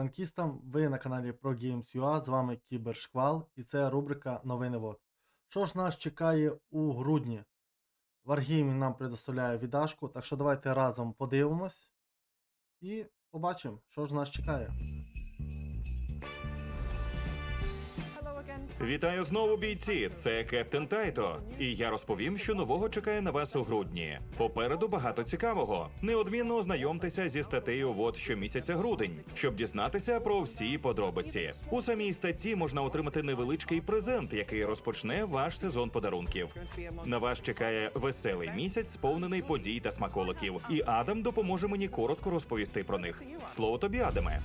танкістам. Ви на каналі ProGames.ua, з вами Кібершквал, і це рубрика Новини ВОД. Що ж нас чекає у грудні? Wargaming нам предоставляє віддашку, так що давайте разом подивимось і побачимо, що ж нас чекає. Вітаю знову, бійці! Це Кептен Тайто. І я розповім, що нового чекає на вас у грудні. Попереду багато цікавого. Неодмінно ознайомтеся зі статтею ВОД щомісяця грудень, щоб дізнатися про всі подробиці. У самій статті можна отримати невеличкий презент, який розпочне ваш сезон подарунків. На вас чекає веселий місяць, сповнений подій та смаколиків. І Адам допоможе мені коротко розповісти про них. Слово тобі, Адаме.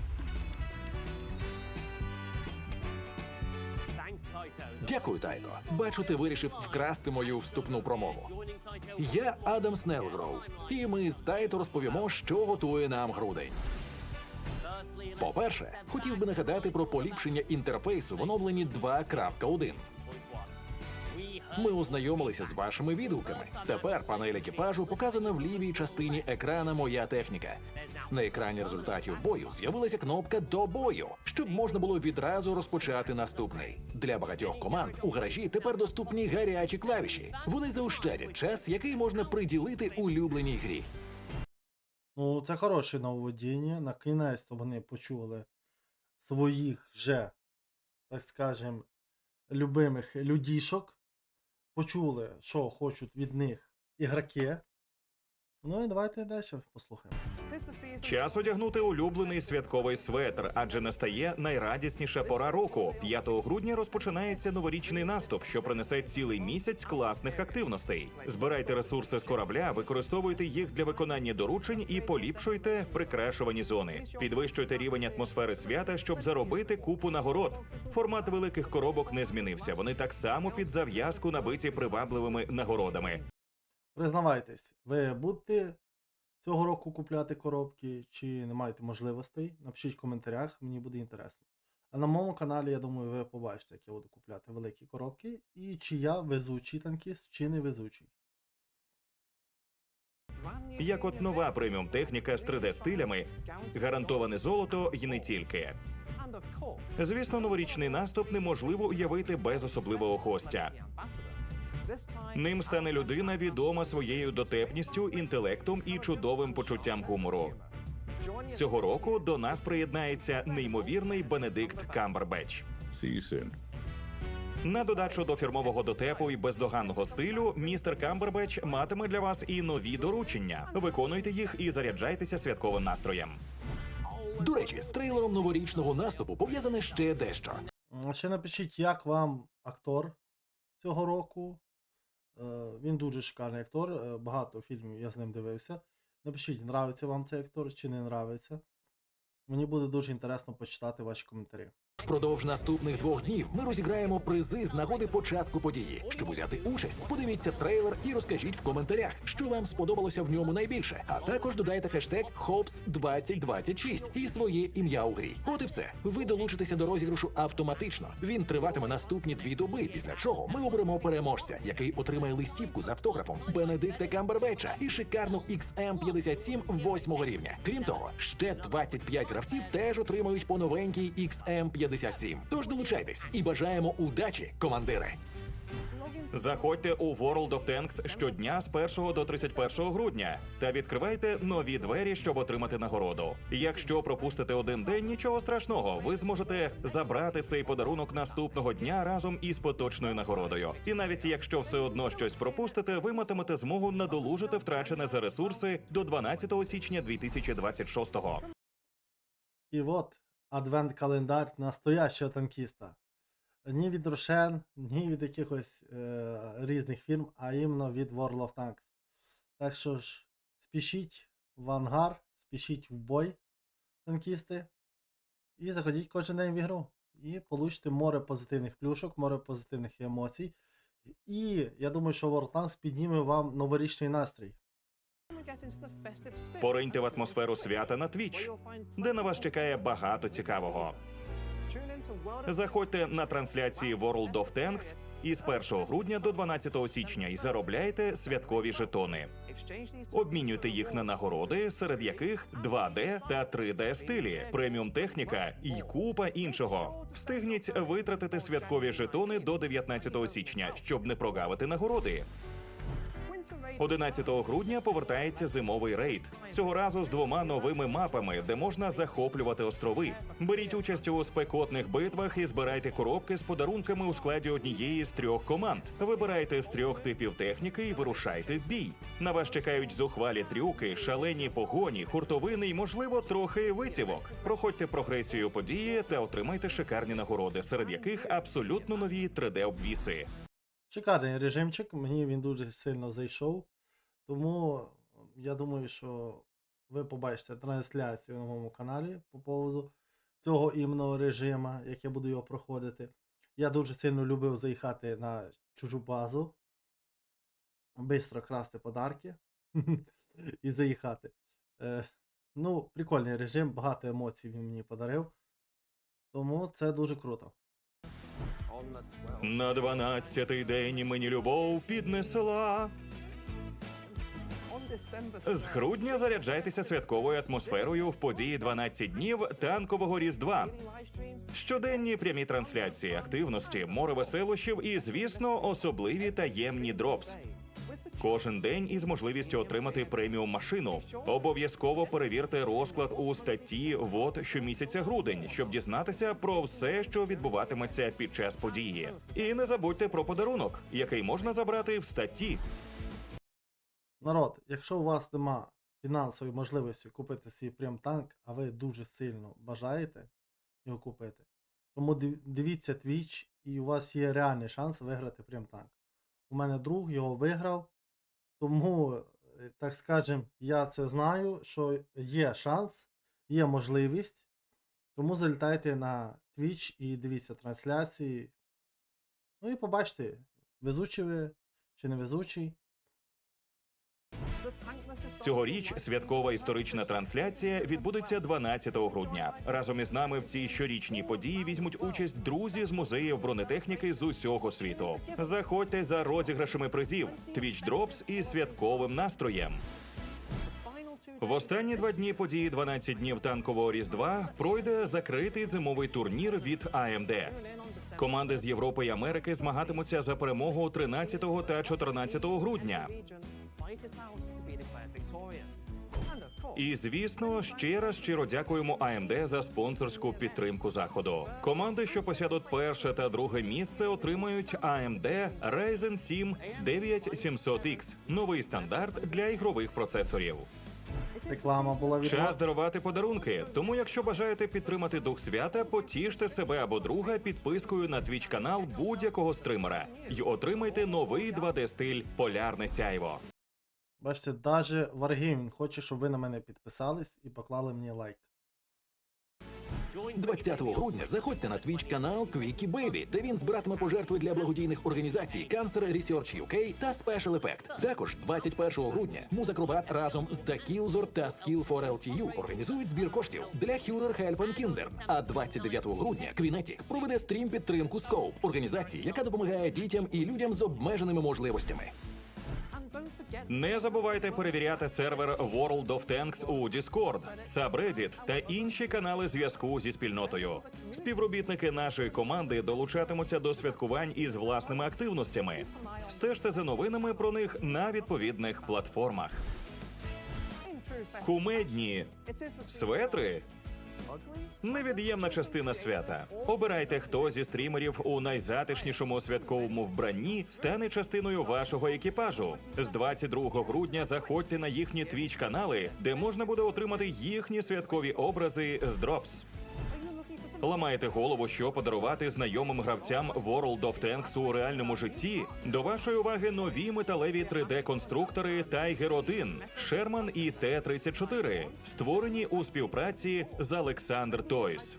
Дякую, Тайто. Бачу, ти вирішив вкрасти мою вступну промову. Я Адам Снелгроу, і ми з Тайто розповімо, що готує нам грудень. По-перше, хотів би нагадати про поліпшення інтерфейсу в оновленні 2.1. Ми ознайомилися з вашими відгуками. Тепер панель екіпажу показана в лівій частині екрана Моя техніка. На екрані результатів бою з'явилася кнопка до бою, щоб можна було відразу розпочати наступний. Для багатьох команд у гаражі тепер доступні гарячі клавіші. Вони заощадять час, який можна приділити улюбленій грі. Ну, це хороше нововведення. На кінець вони почули своїх же, так скажем, любимих людішок. Почули, що хочуть від них ігроки. Ну і давайте далі послухаємо. Час одягнути улюблений святковий светр, адже настає найрадісніша пора року. 5 грудня розпочинається новорічний наступ, що принесе цілий місяць класних активностей. Збирайте ресурси з корабля, використовуйте їх для виконання доручень і поліпшуйте прикрашувані зони. Підвищуйте рівень атмосфери свята, щоб заробити купу нагород. Формат великих коробок не змінився. Вони так само під зав'язку набиті привабливими нагородами. Признавайтесь, ви будете цього року купляти коробки чи не маєте можливостей? Напишіть в коментарях, мені буде інтересно. А на моєму каналі, я думаю, ви побачите, як я буду купляти великі коробки і чи я везучий танкіст, чи не везучий. Як от нова преміум техніка з 3D-стилями, гарантоване золото і не тільки. Звісно, новорічний наступ неможливо уявити без особливого гостя. Ним стане людина, відома своєю дотепністю, інтелектом і чудовим почуттям гумору. Цього року до нас приєднається неймовірний Бенедикт Камбербеч. На додачу до фірмового дотепу і бездоганного стилю, містер Камбербеч матиме для вас і нові доручення. Виконуйте їх і заряджайтеся святковим настроєм. До речі, з трейлером новорічного наступу пов'язане ще дещо. Ще напишіть, як вам актор цього року. Е, Він дуже шикарний актор. е, Багато фільмів я з ним дивився. Напишіть, нравиться вам цей актор чи не нравиться. Мені буде дуже інтересно почитати ваші коментарі. Впродовж наступних двох днів ми розіграємо призи з нагоди початку події. Щоб узяти участь, подивіться трейлер і розкажіть в коментарях, що вам сподобалося в ньому найбільше. А також додайте хештег HOPS2026 і своє ім'я у грі. От і все. Ви долучитеся до розіграшу автоматично. Він триватиме наступні дві доби, після чого ми оберемо переможця, який отримає листівку з автографом Бенедикта Камбербеча і шикарну XM57 восьмого рівня. Крім того, ще 25 гравців теж отримають по новенькій XM57. Тож долучайтесь і бажаємо удачі, командири! Заходьте у World of Tanks щодня з 1 до 31 грудня та відкривайте нові двері, щоб отримати нагороду. Якщо пропустите один день, нічого страшного, ви зможете забрати цей подарунок наступного дня разом із поточною нагородою. І навіть якщо все одно щось пропустите, ви матимете змогу надолужити втрачене за ресурси до 12 січня 2026-го. І от адвент-календар настоящого танкіста. Ні від Рошен, ні від якихось е, різних фірм, а іменно від World of Tanks. Так що ж, спішіть в ангар, спішіть в бой, танкісти, і заходіть кожен день в ігру. І получите море позитивних плюшок, море позитивних емоцій. І я думаю, що World of Tanks підніме вам новорічний настрій. Пориньте в атмосферу свята на Twitch, де на вас чекає багато цікавого. Заходьте на трансляції World of Tanks із 1 грудня до 12 січня і заробляйте святкові жетони. Обмінюйте їх на нагороди, серед яких 2D та 3D стилі, преміум техніка і купа іншого. Встигніть витратити святкові жетони до 19 січня, щоб не прогавити нагороди. 11 грудня повертається зимовий рейд. Цього разу з двома новими мапами, де можна захоплювати острови. Беріть участь у спекотних битвах і збирайте коробки з подарунками у складі однієї з трьох команд. Вибирайте з трьох типів техніки і вирушайте в бій. На вас чекають зухвалі трюки, шалені погоні, хуртовини і, можливо, трохи витівок. Проходьте прогресію події та отримайте шикарні нагороди, серед яких абсолютно нові 3D-обвіси. Шикарний режимчик, мені він дуже сильно зайшов. Тому я думаю, що ви побачите трансляцію на моєму каналі по поводу цього іменно режима, як я буду його проходити. Я дуже сильно любив заїхати на чужу базу, бистро красти подарки і заїхати. Е, ну, прикольний режим, багато емоцій він мені подарив. Тому це дуже круто. На дванадцятий день мені любов піднесла. З грудня заряджайтеся святковою атмосферою в події 12 днів танкового різдва. Щоденні прямі трансляції активності, море веселощів і, звісно, особливі таємні дропс. Кожен день із можливістю отримати преміум машину. Обов'язково перевірте розклад у статті ВОД щомісяця грудень, щоб дізнатися про все, що відбуватиметься під час події. І не забудьте про подарунок, який можна забрати в статті. Народ, якщо у вас нема фінансової можливості купити свій прем танк, а ви дуже сильно бажаєте його купити, тому дивіться Twitch і у вас є реальний шанс виграти прем танк. У мене друг його виграв, тому, е, так скажем, я це знаю, що є шанс, є можливість. Тому залітайте на Twitch і дивіться трансляції. Ну і побачите, везучий ви чи не везучий. Цьогоріч святкова історична трансляція відбудеться 12 грудня. Разом із нами в цій щорічній події візьмуть участь друзі з музеїв бронетехніки з усього світу. Заходьте за розіграшами призів, Twitch Drops із святковим настроєм. В останні два дні події 12 днів танкового різдва пройде закритий зимовий турнір від AMD. Команди з Європи і Америки змагатимуться за перемогу 13 та 14 грудня. І звісно, ще раз щиро дякуємо AMD за спонсорську підтримку заходу. Команди, що посядуть перше та друге місце, отримають AMD Ryzen 7 9700X – новий стандарт для ігрових процесорів. Реклама була від Час дарувати подарунки. Тому, якщо бажаєте підтримати дух свята, потіште себе або друга підпискою на твіч канал будь-якого стримера і отримайте новий 2D стиль Полярне сяйво. Бачите, даже Wargaming хоче, щоб ви на мене підписались і поклали мені лайк. 20 грудня заходьте на твіч канал Quickie Baby, де він збиратиме пожертви для благодійних організацій Cancer Research UK та Special Effect. Також 21 грудня Музакробат разом з The Killzor та Skill for LTU організують збір коштів для Hüller Health and Kinder. А 29 грудня Квінетік проведе стрім підтримку Scope, організації, яка допомагає дітям і людям з обмеженими можливостями. Не забувайте перевіряти сервер World of Tanks у Discord, Subreddit та інші канали зв'язку зі спільнотою. Співробітники нашої команди долучатимуться до святкувань із власними активностями. Стежте за новинами про них на відповідних платформах. Кумедні светри. Невід'ємна частина свята. Обирайте, хто зі стрімерів у найзатишнішому святковому вбранні стане частиною вашого екіпажу. З 22 грудня заходьте на їхні твіч канали, де можна буде отримати їхні святкові образи з Drops. Ламаєте голову, що подарувати знайомим гравцям World of Tanks у реальному житті. До вашої уваги нові металеві 3D-конструктори Tiger 1, Sherman і Т-34, створені у співпраці з Alexander Toys.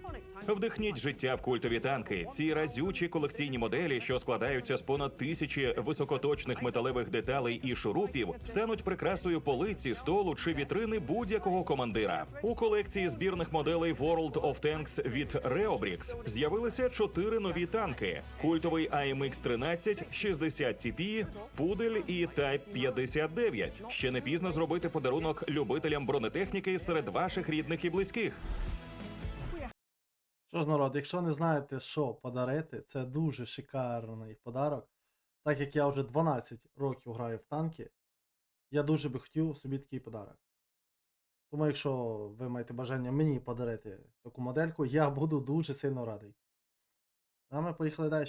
Вдихніть життя в культові танки. Ці разючі колекційні моделі, що складаються з понад тисячі високоточних металевих деталей і шурупів, стануть прикрасою полиці, столу чи вітрини будь-якого командира. У колекції збірних моделей World of Tanks від Reobrix з'явилися чотири нові танки: культовий AMX 13, 60 TP, Пудель і Type 59. Ще не пізно зробити подарунок любителям бронетехніки серед ваших рідних і близьких. Що ж, народ, якщо не знаєте, що подарити, це дуже шикарний подарок. Так як я вже 12 років граю в танки, я дуже би хотів собі такий подарок. Тому, якщо ви маєте бажання мені подарити таку модельку, я буду дуже сильно радий. А ми поїхали далі.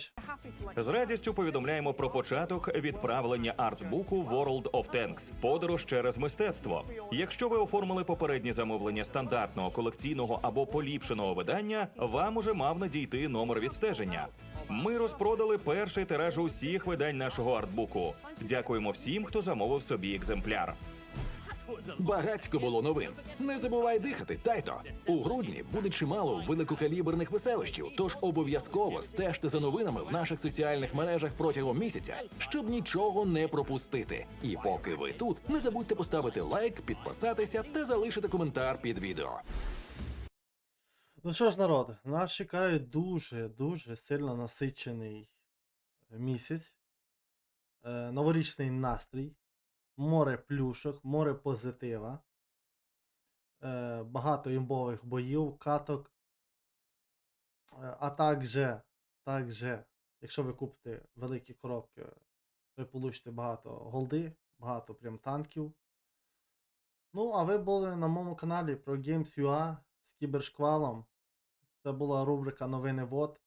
З радістю повідомляємо про початок відправлення артбуку World of Tanks – подорож через мистецтво. Якщо ви оформили попереднє замовлення стандартного колекційного або поліпшеного видання, вам уже мав надійти номер відстеження. Ми розпродали перший тираж усіх видань нашого артбуку. Дякуємо всім, хто замовив собі екземпляр. Багацько було новин. Не забувай дихати, тайто. У грудні буде чимало великокаліберних веселощів, тож обов'язково стежте за новинами в наших соціальних мережах протягом місяця, щоб нічого не пропустити. І поки ви тут, не забудьте поставити лайк, підписатися та залишити коментар під відео. Ну що ж, народ, нас чекає дуже, дуже сильно насичений місяць. Е, новорічний настрій, море плюшок, море позитива, е, багато імбових боїв, каток. Е, а також, також, якщо ви купите великі коробки, ви получите багато голди, багато прям танків. Ну, а ви були на моєму каналі про Games.ua з кібершквалом. Це була рубрика Новини ВОД.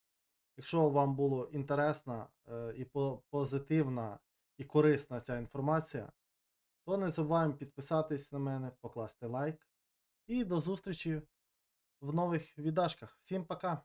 Якщо вам було інтересна е, і позитивна і корисна ця інформація, то не забуваємо підписатись на мене, покласти лайк. І до зустрічі в нових віддашках. Всім пока!